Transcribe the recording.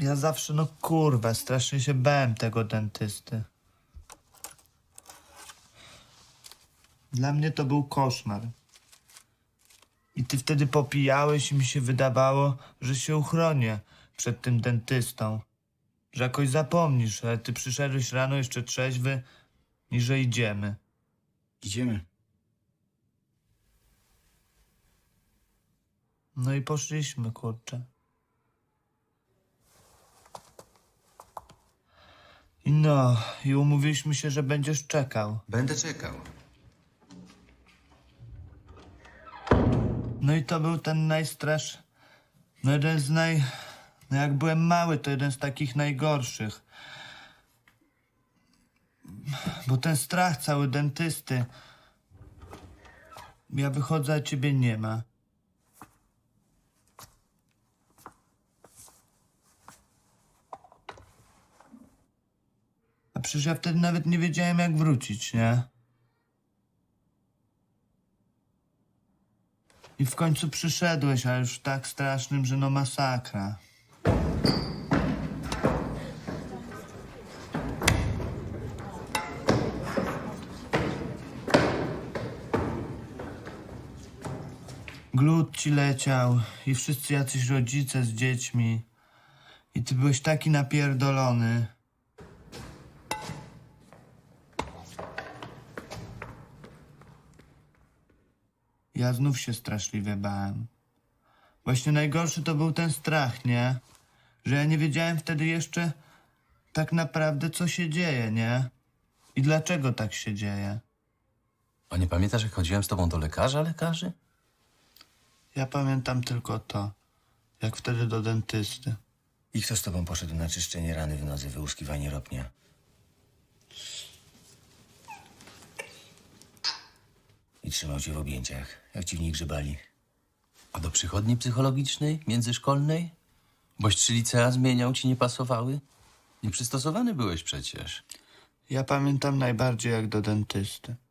Ja zawsze, no kurwa, strasznie się bałem tego dentysty. Dla mnie to był koszmar. I ty wtedy popijałeś i mi się wydawało, że się uchronię przed tym dentystą. Że jakoś zapomnisz, ale ty przyszedłeś rano jeszcze trzeźwy i że idziemy. Idziemy. No i poszliśmy, kurczę. No, i umówiliśmy się, że będziesz czekał. Będę czekał. No i to był ten najstrasz... No jeden z naj... No jak byłem mały, to jeden z takich najgorszych. Bo ten strach cały dentysty... Ja wychodzę, a ciebie nie ma. Przecież ja wtedy nawet nie wiedziałem, jak wrócić, nie? I w końcu przyszedłeś, a już tak strasznym, że no masakra. Glut ci leciał i wszyscy jacyś rodzice z dziećmi. I ty byłeś taki napierdolony. Ja znów się straszliwie bałem. Właśnie najgorszy to był ten strach, nie? Że ja nie wiedziałem wtedy jeszcze tak naprawdę, co się dzieje, nie? I dlaczego tak się dzieje. A nie pamiętasz, jak chodziłem z tobą do lekarza lekarzy? Ja pamiętam tylko to, jak wtedy do dentysty. I kto z tobą poszedł na czyszczenie rany w nodze, wyłuskiwanie ropnia? I trzymał cię w objęciach, jak ci w nich grzebali. A do przychodni psychologicznej, międzyszkolnej? Boś trzy licea zmieniał, ci nie pasowały? Nieprzystosowany byłeś przecież. Ja pamiętam najbardziej jak do dentysty.